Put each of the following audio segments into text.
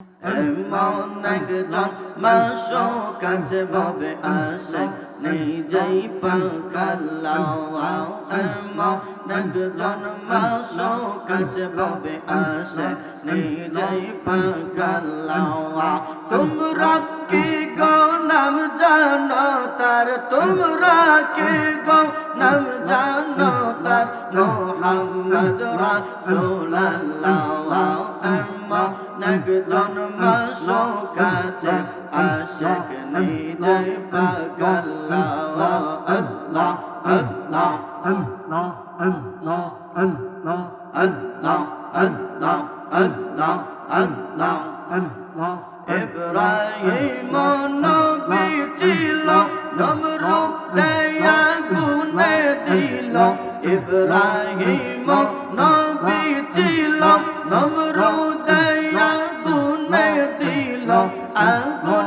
এমন একজন মাসো কাছে ভাবে আসে নিজেই পাকাল্লাও এমন একজন মাসো কাছে ভাবে আসে নিজেই পাকাল্লাও তোমরা কি গো নাম জানো? তার তোমরা কি গো? নাম জানো তার মোহাম্মদ রাসূলুল্লাহ। এমন একজন মাসো কাছে আশেক নিজে পাগাল্লাহ। আল্লাহ আল্লাহ Allah, Allah, Allah, আল্লাহ আল্লাহ। আল্লাহ আল্লাহ Allah. ইব্রাহিম নবী ছিল নমরুদ দেয়া গুনে দিল ইব্রাহিম নবী ছিল নমরুদ দেয়া গুনে দিল আগুন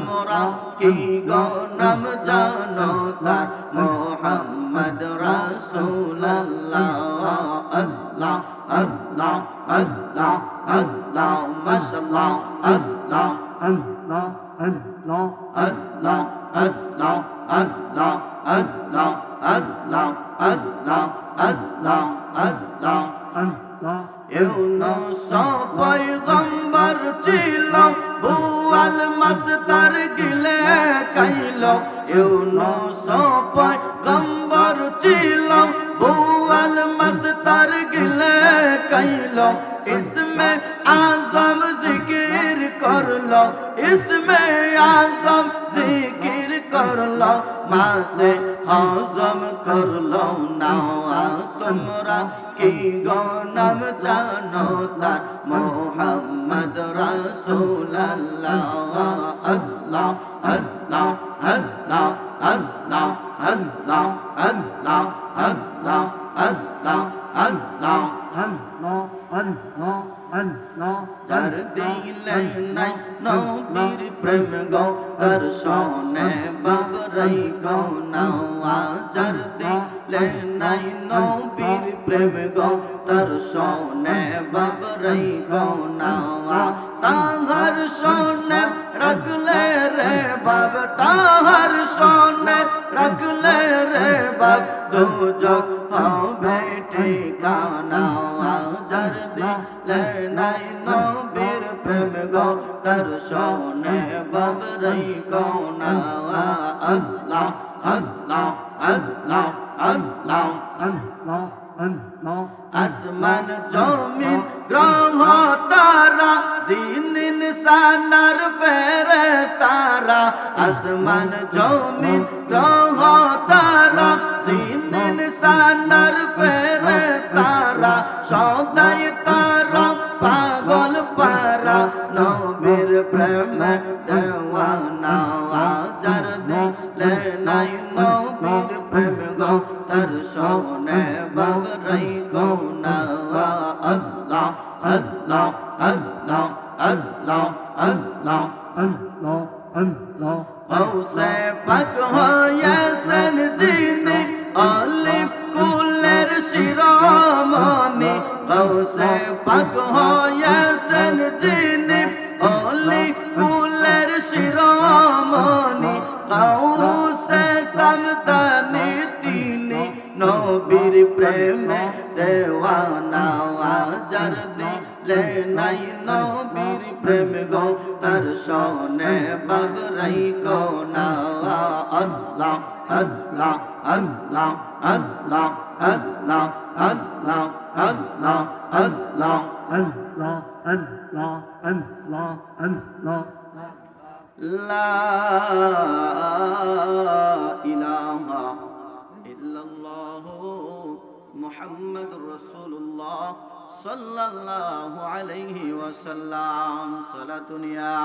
তোমরা কি গো নাম জানো তার মোহাম্মদ রাসূলুল্লাহ আল্লাহ আল্লাহ আল্লাহ আল্লাহ মাশাআল্লাহ আল্লাহ Allah, Allah, আল্লাহ আল্লাহ আল্লাহ আল্লাহ আল্লাহ আল্লাহ আল্লাহ আল্লাহ Allah. ইউনুস পয়গম্বর ছিল বুয়াল মাস্তার গিলে কাইল ইউনুস পয়গম্বর ছিল। বুয়াল মাস্তার গিলে কাইল ইসমে করল ইসমে আজম জিকির করল মাসে হজম করল না তোমরা কি গো নাম জানো তার? মোহাম্মদ রাসূলুল্লাহ আল্লাহ আল্লাহ আল্লাহ আল্লাহ আল্লাহ আল্লাহ। যার দিলে নাই নবীর প্রেম গো তার সনে বাবরাই গো নাওয়া যার দিলে নাই নবীর প্রেম গো তার সনে বাবরাই গো নাওয়া তাহার সনে রাখলে রে বাব তাহার সনে রাখলে দুজক হবে ঠিকানা যার দিলে নাই নবীর প্রেম গো, তার সনে বাবরাই গো না আল্লাহ আল্লাহ আল্লাহ আল্লাহ Allah. আসমান, জমিন, গ্রহ, তারা, জিন, ইনসানার ফেরেশতারা আসমান, জমিন, গ্রহ, তারা জিন ইনসানার ফেরেশতারা সদাই তারা পাগল পারা নবীর প্রেম দেওয়ানা যার দিলে নাই নবীর প্রেম গো তার সনে বাবরাই গো না আল্লাহ আল্লাহ আল্লাহ আল্লাহ আল্লাহ Allah, Allah. গৌসে পাক হয়েছেন যিনি অলিপ কুলের শিরোমণি, গৌসে পাক হয়েছেন যিনি আলিফ কুলের শিরোমণি, গৌসে সমতানি তিনি। নবীর প্রেমে দেওয়ানা যার দিলে নাই নবীর প্রেম গো তার সনে বাবরাই গো না আল্লাহ আল্লাহ আল্লাহ আল্লাহ আল্লাহ আল্লাহ আল্লাহ আল্লাহ Allah, Allah, Allah. লা ইলাহা ইল্লাল্লাহ محمد رسول الله صلى الله عليه وسلم. صلاة يا